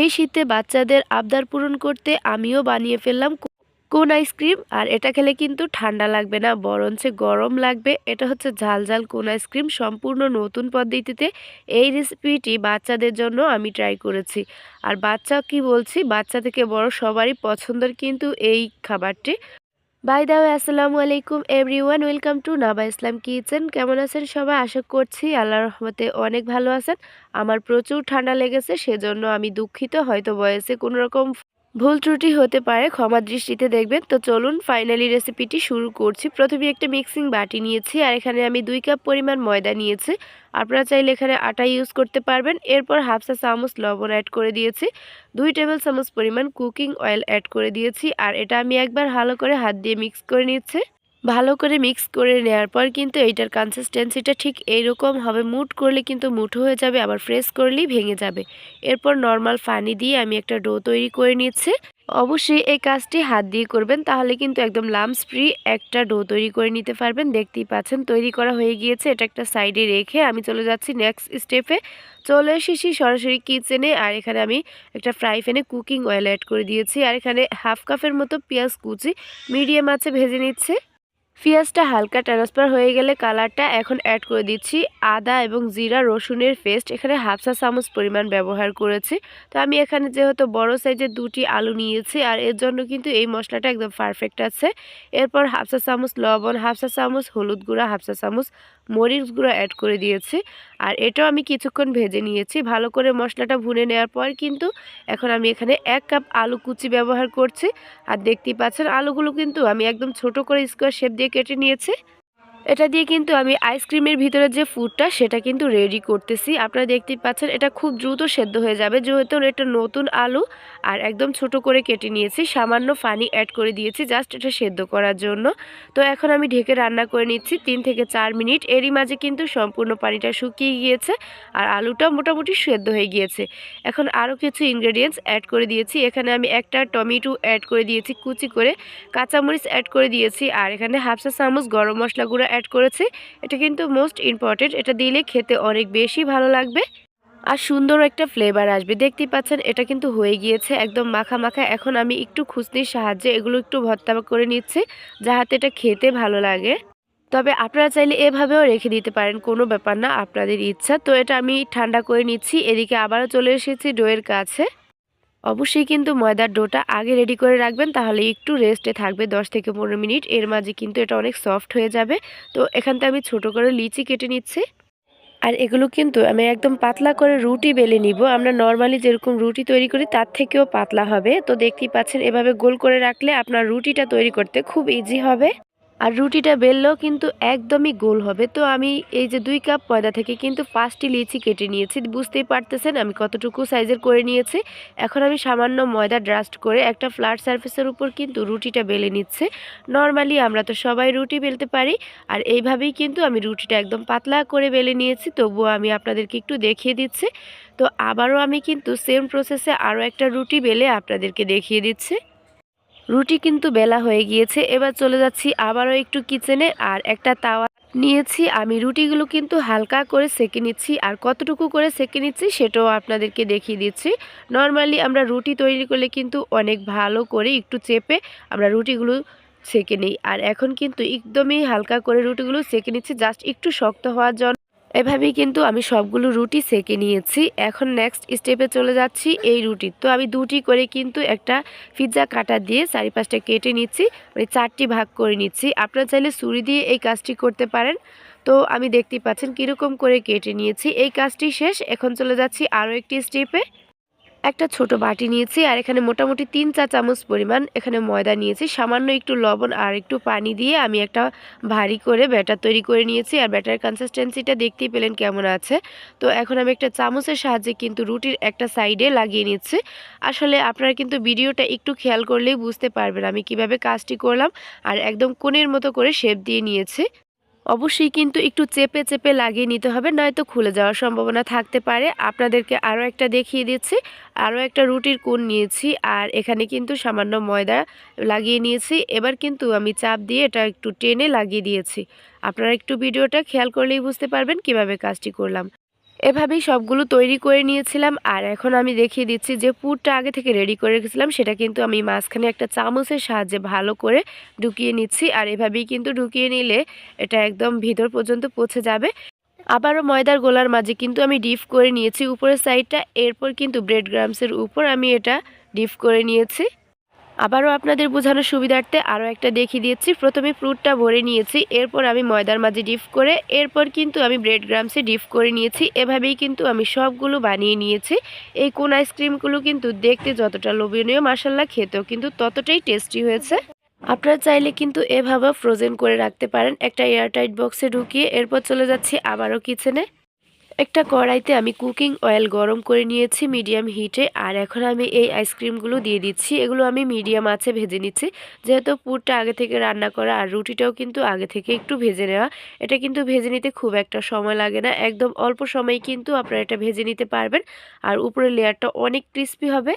এই শীতে বাচ্চাদের আবদার পূরণ করতে আমিও বানিয়ে ফেললাম কোন আইসক্রিম আর এটা খেলে কিন্তু ঠান্ডা লাগবে না, বরঞ্চ গরম লাগবে। এটা হচ্ছে ঝাল ঝাল কোন আইসক্রিম সম্পূর্ণ নতুন পদ্ধতিতে। এই রেসিপিটি বাচ্চাদের জন্য আমি ট্রাই করেছি। আর বাচ্চা কি বলছি, বাচ্চা থেকে বড় সবারই পছন্দের কিন্তু এই খাবারটি। বাই দাও আসসালামু আলাইকুম everyone welcome to Naba Islam Kitchen কেমন আছেন সবাই? আশা করছি আল্লাহর রহমতে অনেক ভালো আছেন। আমার প্রচুর ঠান্ডা লেগেছে, সেজন্য আমি দুঃখিত। হয়তো বয়সে কোনো রকম ভুল ত্রুটি হতে পারে ক্ষমা দৃষ্টিতে দেখবেন। তো চলুন ফাইনালি রেসিপিটি শুরু করছি। প্রথমে একটা মিক্সিং বাটি নিয়েছি, আর এখানে আমি দুই কাপ পরিমাণ ময়দা নিয়েছি। আপনারা চাইলে এখানে আটা ইউজ করতে পারবেন। এরপর হাফ চা চামচ লবণ অ্যাড করে দিয়েছি। দুই টেবিল চামচ পরিমাণ কুকিং অয়েল অ্যাড করে দিয়েছি, আর এটা আমি একবার ভালো করে হাত দিয়ে মিক্স করে নিচ্ছি। ভালো করে মিক্স করে নেওয়ার পর কিন্তু এইটার কনসিস্টেন্সিটা ঠিক এইরকম হবে। মুট করলে কিন্তু মুঠো হয়ে যাবে, আবার ফ্রেশ করলেই ভেঙে যাবে। এরপর নর্মাল ফানি দিয়ে আমি একটা ডো তৈরি করে নিচ্ছি। অবশ্যই এই কাজটি হাত দিয়ে করবেন, তাহলে কিন্তু একদম লামস ফ্রি একটা ডো তৈরি করে নিতে পারবেন। দেখতেই পাচ্ছেন, তৈরি করা হয়ে গিয়েছে। এটা একটা সাইডে রেখে আমি চলে যাচ্ছি নেক্সট স্টেপে চলে এসেছি সরাসরি কিচেনে আর এখানে আমি একটা ফ্রাই প্যানে কুকিং অয়েল অ্যাড করে দিয়েছি। আর এখানে হাফ কাপের মতো পেঁয়াজ কুচি মিডিয়াম আছে, ভেজে নিচ্ছে। পেঁয়াজটা হালকা ট্রান্সফার হয়ে গেলে কালারটা এখন অ্যাড করে দিচ্ছি। আদা এবং জিরা, রসুনের পেস্ট এখানে হাফ চা চামচ পরিমাণ ব্যবহার করেছি। তো আমি এখানে যেহেতু বড় সাইজের দুটি আলু নিয়েছি, আর এর জন্য কিন্তু এই মশলাটা একদম পারফেক্ট আছে। এরপর হাফসা চামচ লবণ, হাফ চা চামচ হলুদ গুঁড়া, হাফ চা চামচ মরিচ গুঁড়া অ্যাড করে দিয়েছি। আর এটাও আমি কিছুক্ষণ ভেজে নিয়েছি। ভালো করে মশলাটা ভুনে নেওয়ার পর কিন্তু এখন আমি এখানে এক কাপ আলু কুচি ব্যবহার করছি। আর দেখতেই পাচ্ছেন, আলুগুলো কিন্তু আমি একদম ছোট করে স্কোয়ার শেপ দিয়ে কেটে নিয়েছি। এটা দিয়ে কিন্তু আমি আইসক্রিমের ভিতরে যে ফুডটা সেটা কিন্তু রেডি করতেছি। আপনারা দেখতেই পাচ্ছেন, এটা খুব দ্রুত সেদ্ধ হয়ে যাবে। যেহেতু এটা নতুন আলু, আর একদম ছোট করে কেটে নিয়েছি, সামান্য পানি অ্যাড করে দিয়েছি জাস্ট এটা সেদ্ধ করার জন্য। তো এখন আমি ঢেকে রান্না করে নিচ্ছি তিন থেকে চার মিনিট। এরই মাঝে কিন্তু সম্পূর্ণ পানিটা শুকিয়ে গিয়েছে, আর আলুটা মোটামুটি সেদ্ধ হয়ে গিয়েছে। এখন আরও কিছু ইনগ্রেডিয়েন্টস অ্যাড করে দিয়েছি। এখানে আমি একটা টমেটো অ্যাড করে দিয়েছি কুচি করে, কাঁচামরিচ অ্যাড করে দিয়েছি, আর এখানে হাফ চা চামচ গরম মশলা গুঁড়ো অ্যাড করেছি, এটা কিন্তু মোস্ট ইম্পর্টেন্ট এটা দিলে খেতে অনেক বেশি ভালো লাগবে আর সুন্দর একটা ফ্লেভার আসবে। দেখতেই পাচ্ছেন, এটা কিন্তু হয়ে গিয়েছে একদম মাখা মাখা। এখন আমি একটু খুসনির সাহায্যে এগুলো একটু ভর্তা করে নিচ্ছি যাহাতে এটা খেতে ভালো লাগে। তবে আপনারা চাইলে এভাবেও রেখে দিতে পারেন, কোনো ব্যাপার না, আপনাদের ইচ্ছা। তো এটা আমি ঠান্ডা করে নিচ্ছি, এদিকে আবারও চলে এসেছি ডোয়ের কাছে। অবশ্যই কিন্তু ময়দার ডোটা আগে রেডি করে রাখবেন, তাহলে একটু রেস্টে থাকবে 10 থেকে পনেরো মিনিট। এর মাঝে কিন্তু এটা অনেক সফট হয়ে যাবে। তো এখানতে আমি ছোট করে লিচি কেটে নিচ্ছি। আর এগুলো কিন্তু আমি একদম পাতলা করে রুটি বেলে নিব। আমরা নর্মালি যেরকম রুটি তৈরি করি, তার থেকেও পাতলা হবে। তো দেখতেই পাচ্ছেন, এভাবে গোল করে রাখলে আপনার রুটিটা তৈরি করতে খুব ইজি হবে। আর রুটিটা বেললেও কিন্তু একদমই গোল হবে। তো আমি এই যে দুই কাপ ময়দা থেকে কিন্তু পাঁচটি লিচি কেটে নিয়েছি। বুঝতেই পারতেছেন আমি কতটুকু সাইজের করে নিয়েছি। এখন আমি সামান্য ময়দা ড্রাস্ট করে একটা ফ্ল্যাট সার্ফেসের উপর কিন্তু রুটিটা বেলে নিচ্ছে। নর্মালি আমরা তো সবাই রুটি বেলতে পারি। আর এইভাবেই কিন্তু আমি রুটিটা একদম পাতলা করে বেলে নিয়েছি। তবুও আমি আপনাদেরকে একটু দেখিয়ে দিচ্ছি। তো আবারও আমি কিন্তু সেম প্রসেসে আরও একটা রুটি বেলে আপনাদেরকে দেখিয়ে দিচ্ছি। রুটি কিন্তু বেলা হয়ে গিয়েছে, এবার চলে যাচ্ছি আবারও একটু কিচেনে আর একটা তাওয়া নিয়েছি। আমি রুটিগুলো কিন্তু হালকা করে সেঁকে নিচ্ছি, আর কতটুকু করে সেঁকে নিচ্ছি সেটাও আপনাদেরকে দেখিয়ে দিচ্ছি। নর্মালি আমরা রুটি তৈরি করলে কিন্তু অনেক ভালো করে একটু চেপে আমরা রুটিগুলো সেঁকে নিই। আর এখন কিন্তু একদমই হালকা করে রুটিগুলো সেঁকে নিচ্ছি, জাস্ট একটু শক্ত হওয়ার জন্য। এভাবেই কিন্তু আমি সবগুলো রুটি সেঁকে নিয়েছি। এখন নেক্সট স্টেপে চলে যাচ্ছি এই রুটি তো আমি দুটি করে কিন্তু একটা পিৎজা কাটা দিয়ে চারি পাঁচটা কেটে নিচ্ছি মানে চারটি ভাগ করে নিচ্ছি। আপনারা চাইলে ছুরি দিয়ে এই কাজটি করতে পারেন। তো আমি দেখতেই পাচ্ছেন কীরকম করে কেটে নিয়েছি। এই কাজটি শেষ, এখন চলে যাচ্ছি আরও একটি স্টেপে একটা ছোট বাটি নিয়েছি আর এখানে মোটামুটি তিন চা চামচ পরিমাণ এখানে ময়দা নিয়েছি। সামান্য একটু লবণ আর একটু পানি দিয়ে আমি একটা ভারী করে ব্যাটার তৈরি করে নিয়েছি আর ব্যাটার কনসিস্টেন্সিটা দেখতেই পেলেন কেমন আছে। তো এখন আমি একটা চামচের সাহায্যে কিন্তু রুটির একটা সাইডে লাগিয়ে নিচ্ছি। আসলে আপনারা কিন্তু ভিডিওটা একটু খেয়াল করলেই বুঝতে পারবেন আমি কীভাবে কাজটি করলাম আর একদম কোণের মতো করে শেপ দিয়ে নিয়েছি। অবশ্যই কিন্তু একটু চেপে চেপে লাগিয়ে নিতে হবে, নয়তো খুলে যাওয়ার সম্ভাবনা থাকতে পারে। আপনাদেরকে আরও একটা দেখিয়ে দিচ্ছি। আরও একটা রুটির কোণ নিয়েছি আর এখানে কিন্তু সামান্য ময়দা লাগিয়ে নিয়েছি। এবার কিন্তু আমি চাপ দিয়ে এটা একটু টেনে লাগিয়ে দিয়েছি। আপনারা একটু ভিডিওটা খেয়াল করলেই বুঝতে পারবেন কীভাবে কাজটি করলাম। এভাবেই সবগুলো তৈরি করে নিয়েছিলাম আর এখন আমি দেখিয়ে দিচ্ছি যে পুরটা আগে থেকে রেডি করে রেখেছিলাম, সেটা কিন্তু আমি মাঝখানে একটা চামচের সাহায্যে ভালো করে ঢুকিয়ে নিচ্ছি আর এভাবেই কিন্তু ঢুকিয়ে নিলে এটা একদম ভিতর পর্যন্ত পৌঁছে যাবে। আবারও ময়দার গোলার মাঝে কিন্তু আমি ডিপ করে নিয়েছি, উপরের সাইডটা, এরপর কিন্তু ব্রেড গ্রামসের উপর আমি এটা ডিপ করে নিয়েছি। আবারও আপনাদের বোঝানোর সুবিধার্থে আরও একটা দেখিয়ে দিয়েছি। প্রথমে ফ্রুটটা ভরে নিয়েছি, এরপর আমি ময়দার মাঝে ডিপ করে, এরপর কিন্তু আমি ব্রেড গ্রামসে ডিপ করে নিয়েছি। এভাবেই কিন্তু আমি সবগুলো বানিয়ে নিয়েছি। এই কোন আইসক্রিমগুলো কিন্তু দেখতে যতটা লোভনীয় মাসাল্লা খেতেও কিন্তু ততটাই টেস্টি হয়েছে। আপনারা চাইলে কিন্তু এভাবে ফ্রোজেন করে রাখতে পারেন। একটা এয়ারটাইট বক্সে ঢুকিয়ে, এরপর চলে যাচ্ছি আবারও কিচেনে একটা কড়াইতে আমি কুকিং অয়েল গরম করে নিয়েছি মিডিয়াম হিটে, আর এখন আমি এই আইসক্রিমগুলো দিয়ে দিচ্ছি। এগুলো আমি মিডিয়াম আছে ভেজে নিচ্ছি। যেহেতু পুরটা আগে থেকে রান্না করা, আর রুটিটাও কিন্তু আগে থেকে একটু ভেজে নেওয়া, এটা কিন্তু ভেজে নিতে খুব একটা সময় লাগে না। একদম অল্প সময় কিন্তু আপনারা এটা ভেজে নিতে পারবেন। আর উপরের লেয়ারটা অনেক ক্রিস্পি হবে।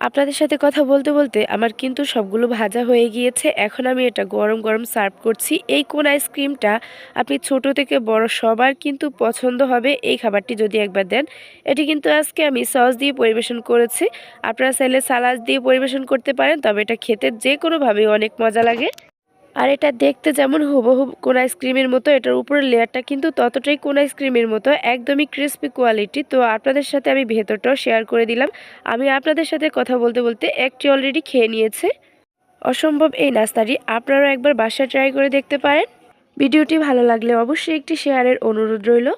আপনাদের সাথে কথা বলতে বলতে আমার কিন্তু সবগুলো ভাজা হয়ে গিয়েছে। এখন আমি এটা গরম গরম সার্ভ করছি। এই কোন আইসক্রিমটা আপনি ছোট থেকে বড় সবার কিন্তু পছন্দ হবে, এই খাবারটি যদি একবার দেন। এটি কিন্তু আজকে আমি সস দিয়ে পরিবেশন করেছি। আপনারা চাইলে সালাদ দিয়ে পরিবেশন করতে পারেন, তবে এটা খেতে যে কোনোভাবেই অনেক মজা লাগে। আর এটা দেখতে যেমন হুবহু কোন আইসক্রিমের মতো, এটার উপরের লেয়ারটা কিন্তু ততটাই কোন আইসক্রিমের মতো, একদমই ক্রিস্পি কোয়ালিটি তো আপনাদের সাথে আমি ভেতরটাও শেয়ার করে দিলাম। আমি আপনাদের সাথে কথা বলতে বলতে একটি অলরেডি খেয়ে নিয়েছে। অসম্ভব এই নাস্তাটি, আপনারাও একবার বাসায় ট্রাই করে দেখতে পারেন। ভিডিওটি ভালো লাগলে অবশ্যই একটি শেয়ারের অনুরোধ রইল।